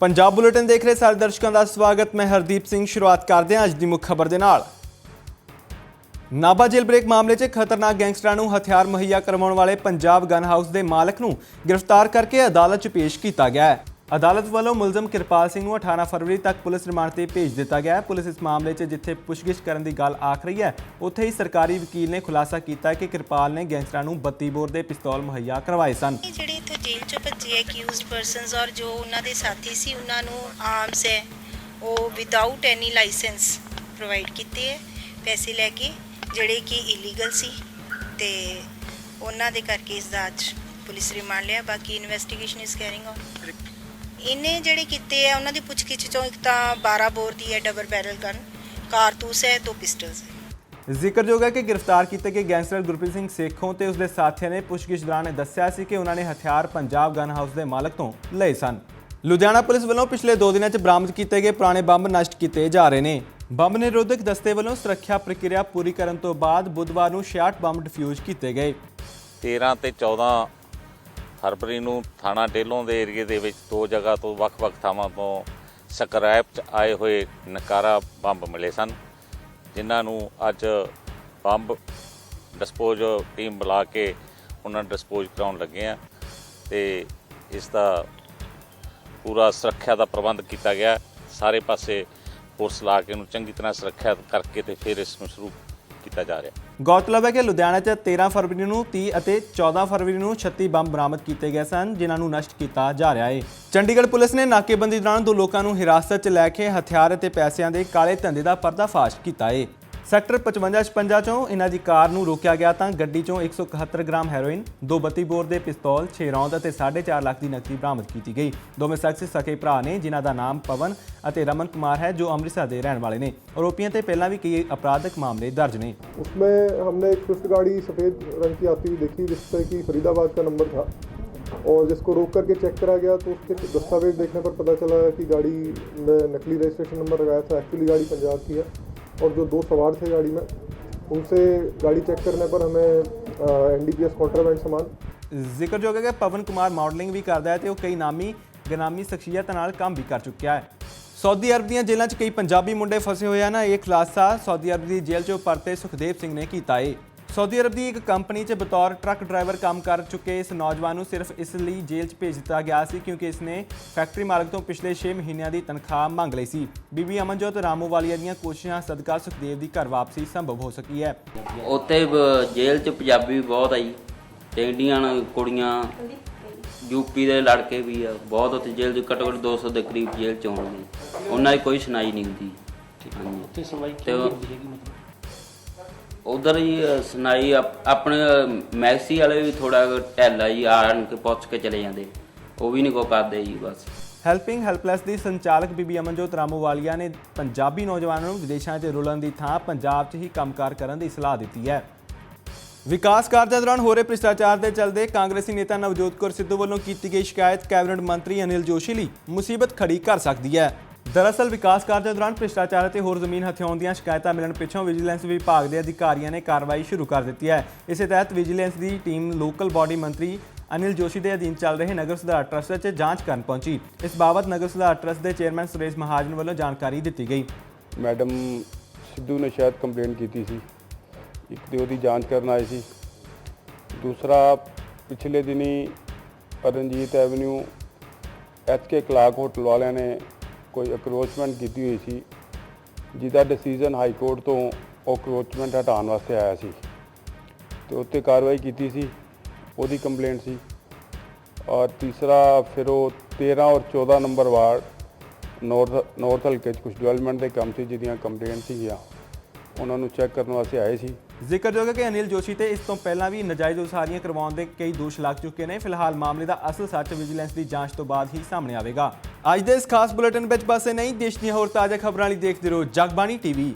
Punjab bulletin ਦੇਖ ਰਹੇ ਸਾਰੇ ਦਰਸ਼ਕਾਂ ਦਾ ਸਵਾਗਤ। ਮੈਂ ਹਰਦੀਪ ਸਿੰਘ, ਸ਼ੁਰੂਆਤ ਕਰਦੇ ਹਾਂ ਅੱਜ ਦੀ ਮੁੱਖ ਖਬਰ ਦੇ ਨਾਲ। ਨਾਭਾ ਜੇਲ੍ਹ ਬ੍ਰੇਕ ਮਾਮਲੇ 'ਚ ਖਤਰਨਾਕ ਗੈਂਗਸਟਰਾਂ ਨੂੰ ਹਥਿਆਰ ਮੁਹੱਈਆ ਕਰਵਾਉਣ ਵਾਲੇ ਪੰਜਾਬ ਗਨ ਹਾਊਸ ਦੇ ਮਾਲਕ ਨੂੰ ਗ੍ਰਿਫਤਾਰ ਕਰਕੇ ਅਦਾਲਤ 'ਚ ਪੇਸ਼ ਕੀਤਾ ਗਿਆ ਹੈ। ਅਦਾਲਤ ਵੱਲੋਂ ਮੁਲਜ਼ਮ ਕਿਰਪਾਲ ਸਿੰਘ ਨੂੰ 18 ਫਰਵਰੀ ਤੱਕ ਪੁਲਿਸ ਰਿਮਾਂਡ ਤੇ ਭੇਜ ਦਿੱਤਾ ਗਿਆ ਹੈ। ਪੁਲਿਸ ਇਸ ਮਾਮਲੇ 'ਚ ਜਿੱਥੇ ਪੁੱਛਗਿੱਛ ਕਰਨ ਦੀ ਗੱਲ ਆਖ ਰਹੀ ਹੈ, ਉੱਥੇ ਹੀ ਸਰਕਾਰੀ ਵਕੀਲ ਨੇ ਖੁਲਾਸਾ ਕੀਤਾ ਕਿ ਕਿਰਪਾਲ ਨੇ ਗੈਂਗਸਟਰਾਂ ਨੂੰ 32 ਬੋਰ ਦੇ ਪਿਸਤੌਲ ਮੁਹੱਈਆ ਕਰਵਾਏ ਸਨ। ਜਿਹੜੇ ਜੇਲ੍ਹ ਚੋਂ ਭੱਜੇ ਅਕਿਊਜ਼ਡ ਪਰਸਨਸ ਔਰ ਜੋ ਉਹਨਾਂ ਦੇ ਸਾਥੀ ਸੀ, ਉਹਨਾਂ ਨੂੰ ਆਰਮਸ ਹੈ। ਉਹ ਵਿਦਆਊਟ ਐਨੀ ਲਾਇਸੈਂਸ ਪ੍ਰੋਵਾਈਡ ਕੀਤੇ ਹੈ। ਪੈਸੇ ਲੈ ਕੇ, ਜਿਹੜੇ ਕਿ ਇਲੀਗਲ ਸੀ। ਤੇ ਉਹਨਾਂ ਦੇ ਕਰਕੇ ਇਸ ਦਾ ਅੱਜ ਪੁਲਿਸ ਰਿਮਾਂਡ ਲਿਆ। ਬਾਕੀ ਇਨਵੈਸਟੀਗੇਸ਼ਨ ਇਜ਼ ਕੈਰਿੰਗ ਔਨ ਇਹਨੇ ਜਿਹੜੇ ਕੀਤੇ ਆ, ਉਹਨਾਂ ਦੀ ਪੁੱਛਗਿੱਛ ਚੋਂ ਇੱਕ ਤਾਂ 12 ਬੋਰ ਦੀ ਹੈ ਡਬਲ ਬੈਰਲ ਗਨ ਕਾਰਤੂਸ ਹੈ, ਦੋ ਪਿਸਟਲਸ ਹੈ। ਜ਼ਿਕਰਯੋਗ ਹੈ ਕਿ ਗ੍ਰਿਫਤਾਰ ਕੀਤੇ ਗਏ ਗੈਂਗਸਟਰ ਗੁਰਪ੍ਰੀਤ ਸਿੰਘ ਸੇਖੋਂ ਤੇ ਉਸਦੇ ਸਾਥੀਆਂ ਨੇ ਪੁੱਛਗਿੱਛ ਦੌਰਾਨ ਦੱਸਿਆ ਸੀ ਕਿ ਉਹਨਾਂ ਨੇ ਹਥਿਆਰ ਪੰਜਾਬ ਗਨ ਹਾਊਸ ਦੇ ਮਾਲਕ ਤੋਂ ਲਏ ਸਨ। ਲੁਧਿਆਣਾ ਪੁਲਿਸ ਵੱਲੋਂ ਪਿਛਲੇ 2 ਦਿਨਾਂ 'ਚ ਬਰਾਮਦ ਕੀਤੇ ਗਏ ਪੁਰਾਣੇ ਬੰਬ ਨਸ਼ਟ ਕੀਤੇ ਜਾ ਰਹੇ ਨੇ। ਬੰਬ ਨਿਰੋਧਕ ਦਸਤੇ ਵੱਲੋਂ ਸੁਰੱਖਿਆ ਪ੍ਰਕਿਰਿਆ ਪੂਰੀ ਕਰਨ ਤੋਂ ਬਾਅਦ ਬੁੱਧਵਾਰ ਨੂੰ 66 ਬੰਬ ਡਿਫਿਊਜ਼ ਕੀਤੇ ਗਏ। 13 ਤੇ 14 ਫਰਵਰੀ ਨੂੰ ਥਾਣਾ ਡੇਲੋਂ ਦੇ ਏਰੀਏ ਦੇ ਵਿੱਚ ਦੋ ਜਗ੍ਹਾ ਤੋਂ ਵੱਖ-ਵੱਖ ਥਾਵਾਂ ਤੋਂ ਸਕ੍ਰੈਪ 'ਚ ਆਏ ਹੋਏ ਨਕਾਰਾ ਬੰਬ ਮਿਲੇ ਸਨ। ਜਿਨ੍ਹਾਂ ਨੂੰ ਅੱਜ ਬੰਬ ਡਿਸਪੋਜ਼ ਟੀਮ ਬੁਲਾ ਕੇ ਉਹਨਾਂ ਨੂੰ ਡਿਸਪੋਜ਼ ਕਰਾਉਣ ਲੱਗੇ ਆ ਤੇ ਇਸ ਦਾ ਪੂਰਾ ਸੁਰੱਖਿਆ ਦਾ ਪ੍ਰਬੰਧ ਕੀਤਾ ਗਿਆ। ਸਾਰੇ ਪਾਸੇ ਫੋਰਸ ਲਾ ਕੇ ਇਹਨੂੰ ਚੰਗੀ ਤਰ੍ਹਾਂ ਸੁਰੱਖਿਆ ਕਰਕੇ ਤੇ ਫਿਰ ਇਸ ਨੂੰ ਸ਼ੁਰੂ ਕੀਤਾ ਜਾ ਰਿਹਾ। ਗੌਰਤਲਬ ਹੈ ਕਿ ਲੁਧਿਆਣਾ 'ਚ 13 ਫਰਵਰੀ ਨੂੰ 30 ਅਤੇ 14 ਫਰਵਰੀ ਨੂੰ 36 ਬੰਬ ਬਰਾਮਦ ਕੀਤੇ ਗਏ ਸਨ, ਜਿਨ੍ਹਾਂ ਨੂੰ ਨਸ਼ਟ ਕੀਤਾ ਜਾ ਰਿਹਾ ਹੈ ਚੰਡੀਗੜ੍ਹ ਪੁਲਿਸ ਨੇ ਨਾਕੇਬੰਦੀ ਦੌਰਾਨ ਦੋ ਲੋਕਾਂ ਨੂੰ ਹਿਰਾਸਤ 'ਚ ਲੈ ਕੇ ਹਥਿਆਰ ਅਤੇ ਪੈਸਿਆਂ ਦੇ ਕਾਲੇ ਧੰਦੇ ਦਾ ਪਰਦਾਫਾਸ਼ ਕੀਤਾ ਹੈ ਸੈਕਟਰ 5556 ਚੋਂ ਇਹਨਾਂ ਦੀ ਕਾਰ ਨੂੰ ਰੋਕਿਆ ਗਿਆ ਤਾਂ ਗੱਡੀ ਚੋਂ 171 ਗ੍ਰਾਮ ਹੈਰੋਇਨ ਦੋ 32 ਬੋਰ ਦੇ ਪਿਸਤੌਲ 6 ਰੌਂਦ ਅਤੇ 4.5 ਲੱਖ ਦੀ ਨਕਦੀ ਬਰਾਮਦ ਕੀਤੀ ਗਈ ਦੋਵੇਂ ਸ਼ਖਸ ਸਕੇ ਭਰਾ ਨੇ ਜਿਨ੍ਹਾਂ ਦਾ ਨਾਮ ਪਵਨ ਅਤੇ ਰਮਨ ਕੁਮਾਰ ਹੈ ਜੋ ਅੰਮ੍ਰਿਤਸਰ ਦੇ ਰਹਿਣ ਵਾਲੇ ਨੇ ਆਰੋਪੀਆਂ ਤੇ ਪਹਿਲਾਂ ਵੀ ਕਈ ਅਪਰਾਧਿਕ ਮਾਮਲੇ ਦਰਜ ਨੇ उसमें हमने एक स्विफ्ट गाड़ी सफ़ेद रंग की आती हुई देखी जिससे कि फरीदाबाद का नंबर था और जिसको रोक करके चेक करा गया तो उसके दस्तावेज देखने पर पता चला कि गाड़ी में नकली रजिस्ट्रेशन नंबर लगाया था एक्चुअली गाड़ी पंजाब की है और जो दो सवार थे गाड़ी में उनसे गाड़ी चेक करने पर हमें N D P S contraband सामान ਜ਼ਿਕਰਯੋਗ ਹੈ ਕਿ ਪਵਨ ਕੁਮਾਰ ਮਾਡਲਿੰਗ ਵੀ ਕਰਦਾ ਹੈ ਤੇ ਉਹ ਕਈ ਨਾਮੀ ਗਨਾਮੀ ਸ਼ਖਸੀਅਤਾਂ ਨਾਲ ਕੰਮ ਵੀ ਕਰ ਚੁੱਕਿਆ ਹੈ ਸਾਊਦੀ ਅਰਬ ਦੀਆਂ ਜੇਲ੍ਹਾਂ 'ਚ ਕਈ ਪੰਜਾਬੀ ਮੁੰਡੇ ਫਸੇ ਹੋਏ ਹਨ ਇਹ ਖੁਲਾਸਾ ਸਾਊਦੀ ਅਰਬ ਦੀ ਜੇਲ੍ਹ 'ਚੋਂ ਪਰਤੇ ਸੁਖਦੇਵ ਸਿੰਘ ਨੇ ਕੀਤਾ ਹੈ ਸਾਊਦੀ ਅਰਬ ਦੀ ਇੱਕ ਕੰਪਨੀ 'ਚ ਬਤੌਰ ਟਰੱਕ ਡਰਾਈਵਰ ਕੰਮ ਕਰ ਚੁੱਕੇ ਇਸ ਨੌਜਵਾਨ ਨੂੰ ਸਿਰਫ ਇਸ ਲਈ ਜੇਲ੍ਹ 'ਚ ਭੇਜ ਦਿੱਤਾ ਗਿਆ ਸੀ ਕਿਉਂਕਿ ਇਸਨੇ ਫੈਕਟਰੀ ਮਾਲਕ ਤੋਂ ਪਿਛਲੇ 6 ਮਹੀਨਿਆਂ ਦੀ ਤਨਖਾਹ ਮੰਗ ਲਈ ਸੀ। ਬੀਬੀ ਅਮਨਜੋਤ ਰਾਮੋਵਾਲੀਆ ਦੀਆਂ ਕੋਸ਼ਿਸ਼ਾਂ ਸਦਕਾ ਸੁਖਦੇਵ ਦੀ ਘਰ ਵਾਪਸੀ ਸੰਭਵ ਹੋ ਸਕੀ ਹੈ। ਉੱਥੇ ਜੇਲ੍ਹ 'ਚ ਪੰਜਾਬੀ ਬਹੁਤ ਆਈ। ਤੇ ਇੰਡੀਅਨ ਕੁੜੀਆਂ ਯੂਪੀ ਦੇ ਲੜਕੇ ਵੀ ਆ। ਬਹੁਤ ਉੱਥੇ ਜੇਲ੍ਹ 'ਚ ਘੱਟੋ ਘੱਟ 200 ਦੇ ਕਰੀਬ ਜੇਲ੍ਹ 'ਚ ਹੋਣਗੇ ਉਹਨਾਂ ਦੀ ਕੋਈ ਸੁਣਾਈ ਨਹੀਂ ਹੁੰਦੀ। ਹਾਂਜੀ। ਤੇ ਸੁਣਵਾਈ ਹੁੰਦੀ ਹੈਗੀ ਮਤਲਬ? ਉਧਰ ਹੀ ਅ, ਸੁਣਾਈ ਆਪ- ਆਪਣੇ ਅ, ਮੈਕਸੀ ਵਾਲੇ ਵੀ ਥੋੜਾ ਢੈਲਾ ਜੀ ਆਣ ਕੇ ਪੁੱਛ ਕੇ ਚਲੇ ਜਾਂਦੇ। ਉਹ ਵੀ ਨਹੀਂ ਕੋ ਕਰਦੇ ਜੀ ਬਸ। ਹੈਲਪਿੰਗ ਹੈਲਪਲੈਸ ਦੀ ਸੰਚਾਲਕ ਬੀਬੀ ਅਮਨਜੋਤ ਰਾਮੋਵਾਲੀਆ ਨੇ ਪੰਜਾਬੀ ਨੌਜਵਾਨਾਂ ਨੂੰ ਵਿਦੇਸ਼ਾਂ 'ਚ ਰੁਲਣ ਦੀ ਥਾਂ ਪੰਜਾਬ 'ਚ ਹੀ ਕੰਮਕਾਰ ਕਰਨ ਦੀ ਸਲਾਹ ਦਿੱਤੀ ਹੈ। ਵਿਕਾਸ ਕਾਰਜਾਂ ਦੌਰਾਨ ਹੋ ਰਹੇ ਭ੍ਰਿਸ਼ਟਾਚਾਰ ਦੇ ਚਲਦੇ ਕਾਂਗਰਸੀ ਨੇਤਾ ਨਵਜੋਤ ਕੌਰ ਸਿੱਧੂ ਵੱਲੋਂ ਕੀਤੀ ਗਈ ਸ਼ਿਕਾਇਤ ਕੈਬਨਿਟ ਮੰਤਰੀ ਅਨਿਲ ਜੋਸ਼ੀ ਲਈ ਮੁਸੀਬਤ ਖੜੀ ਕਰ ਸਕਦੀ ਹੈ। ਦਰਅਸਲ ਵਿਕਾਸ ਕਾਰਜਾਂ ਦੌਰਾਨ ਭ੍ਰਿਸ਼ਟਾਚਾਰ ਅਤੇ ਹੋਰ ਜ਼ਮੀਨ ਹਥਿਆਉਣ ਦੀਆਂ ਸ਼ਿਕਾਇਤਾਂ ਮਿਲਣ ਪਿੱਛੋਂ ਵਿਜੀਲੈਂਸ ਵਿਭਾਗ ਦੇ ਅਧਿਕਾਰੀਆਂ ਨੇ ਕਾਰਵਾਈ ਸ਼ੁਰੂ ਕਰ ਦਿੱਤੀ ਹੈ। ਇਸੇ ਤਹਿਤ ਵਿਜੀਲੈਂਸ ਦੀ ਟੀਮ ਲੋਕਲ ਬਾਡੀ ਮੰਤਰੀ ਅਨਿਲ ਜੋਸ਼ੀ ਦੇ ਅਧੀਨ ਚੱਲ ਰਹੇ ਨਗਰ ਸੁਧਾਰ ਟਰਸਟ 'ਚ ਜਾਂਚ ਕਰਨ ਪਹੁੰਚੀ। ਇਸ ਬਾਬਤ ਨਗਰ ਸੁਧਾਰ ਟਰਸਟ ਦੇ ਚੇਅਰਮੈਨ ਸੁਰੇਸ਼ ਮਹਾਜਨ ਵੱਲੋਂ ਜਾਣਕਾਰੀ ਦਿੱਤੀ ਗਈ। ਮੈਡਮ ਸਿੱਧੂ ਨੇ ਸ਼ਾਇਦ ਕੰਪਲੇਂਟ ਕੀਤੀ ਸੀ। ਇੱਕ ਤੇ ਉਹਦੀ ਜਾਂਚ ਕਰਨ ਆਏ ਸੀ। ਦੂਸਰਾ, ਪਿਛਲੇ ਦਿਨੀ Ranjit avenue HK clock hotel ਵਾਲਿਆਂ ਨੇ ਕੋਈ ਅਕਰੋਚਮੈਂਟ ਕੀਤੀ ਹੋਈ ਸੀ, ਜਿਹਦਾ ਡਿਸੀਜਨ ਹਾਈ ਕੋਰਟ ਤੋਂ ਉਹ ਅਕਰੋਚਮੈਂਟ ਹਟਾਉਣ ਵਾਸਤੇ ਆਇਆ ਸੀ। ਤੇ ਉੱਤੇ ਕਾਰਵਾਈ ਕੀਤੀ ਸੀ, ਉਹਦੀ ਕੰਪਲੇਂਟ ਸੀ। ਔਰ ਤੀਸਰਾ ਫਿਰ ਉਹ 13 ਔਰ 14 ਨੰਬਰ ਵਾਰਡ ਨਾਰਥ ਨਾਰਥ ਹਲਕੇ 'ਚ ਕੁਝ ਡਿਵੈਲਪਮੈਂਟ ਦੇ ਕੰਮ ਸੀ, ਜਿਹਦੀਆਂ ਕੰਪਲੇਂਟ ਸੀਗੀਆਂ। ਉਹਨਾਂ ਨੂੰ ਚੈੱਕ ਕਰਨ ਵਾਸਤੇ ਆਏ ਸੀ। ਜ਼ਿਕਰਯੋਗ ਹੈ ਕਿ ਅਨਿਲ ਜੋਸ਼ੀ ਤੇ ਇਸ ਤੋਂ ਪਹਿਲਾਂ ਵੀ ਨਜਾਇਜ਼ ਉਸਾਰੀਆਂ ਕਰਵਾਉਣ ਦੇ ਕਈ ਦੋਸ਼ ਲੱਗ ਚੁੱਕੇ ਨੇ। ਫਿਲਹਾਲ ਮਾਮਲੇ ਦਾ ਅਸਲ ਸੱਚ ਵਿਜੀਲੈਂਸ ਦੀ ਜਾਂਚ ਤੋਂ ਬਾਅਦ ਹੀ ਸਾਹਮਣੇ ਆਵੇਗਾ। ਅੱਜ ਦੇ ਇਸ ਖਾਸ ਬੁਲੇਟਿਨ ਵਿੱਚ ਬਸ ਇਹ ਨਹੀਂ ਦੇਸ਼ ਦੀਆਂ ਹੋਰ ਤਾਜ਼ਾ ਖਬਰਾਂ ਲਈ ਦੇਖਦੇ ਰਹੋ ਜਗਬਾਣੀ ਟੀਵੀ।